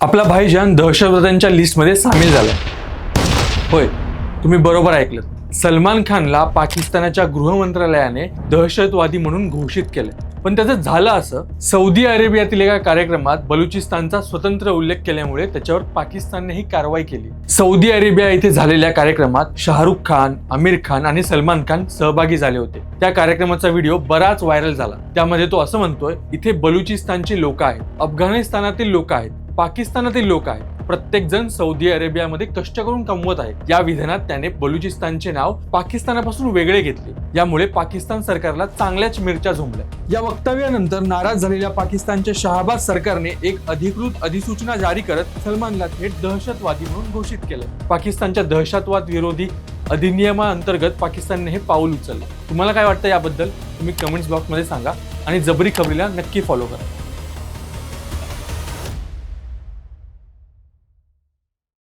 आपला भाईजान दहशतवाद्यांच्या लिस्टमध्ये सामील झाला. होय तुम्ही बरोबर ऐकलं. सलमान खानला पाकिस्तानाच्या गृह मंत्रालयाने दहशतवादी म्हणून घोषित केलं. पण त्याचं झालं असं सौदी अरेबियातील एका कार्यक्रमात बलुचिस्तानचा स्वतंत्र उल्लेख केल्यामुळे त्याच्यावर पाकिस्तानने ही कारवाई केली. सौदी अरेबिया इथे झालेल्या कार्यक्रमात शाहरुख खान आमिर खान आणि सलमान खान सहभागी झाले होते. त्या कार्यक्रमाचा व्हिडिओ बराच व्हायरल झाला. त्यामध्ये तो असं म्हणतोय इथे बलुचिस्तानची लोक आहेत अफगाणिस्तानातील लोक आहेत पाकिस्तानातील लोक आहेत. प्रत्येक जण सौदी अरेबियामध्ये कष्ट करून कमवत आहे या विधानात त्याने बलुचिस्तानचे नाव पाकिस्तानापासून वेगळे घेतले. यामुळे पाकिस्तान सरकारला चांगल्याच मिरच्या झोंबल्या. या वक्तव्यानंतर नाराज झालेल्या पाकिस्तानच्या शहाबाद सरकारने एक अधिकृत अधिसूचना जारी करत सलमानला थेट दहशतवादी म्हणून घोषित केलं. पाकिस्तानच्या दहशतवाद विरोधी अधिनियमाअंतर्गत पाकिस्तानने हे पाऊल उचललं. तुम्हाला काय वाटतं याबद्दल? तुम्ही कमेंट्स बॉक्समध्ये सांगा आणि जबरी खबरीला नक्की फॉलो करा.